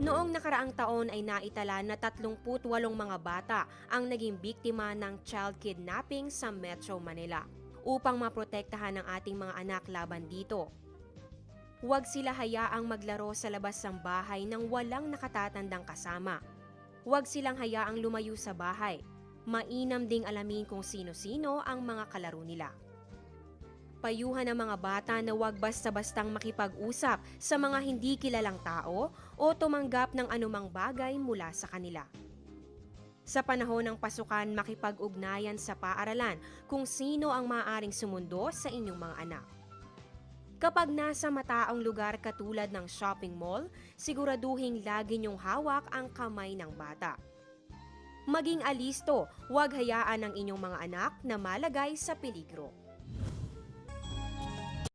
Noong nakaraang taon ay naitala na 38 mga bata ang naging biktima ng child kidnapping sa Metro Manila. Upang maprotektahan ang ating mga anak laban dito, huwag sila hayaang maglaro sa labas ng bahay nang walang nakatatandang kasama. Huwag silang hayaang lumayo sa bahay. Mainam ding alamin kung sino-sino ang mga kalaro nila. Payuhan ng mga bata na huwag basta-bastang makipag-usap sa mga hindi kilalang tao o tumanggap ng anumang bagay mula sa kanila. Sa panahon ng pasukan, makipag-ugnayan sa paaralan kung sino ang maaaring sumundo sa inyong mga anak. Kapag nasa mataong lugar katulad ng shopping mall, siguraduhing lagi niyong hawak ang kamay ng bata. Maging alisto, huwag hayaan ang inyong mga anak na malagay sa peligro.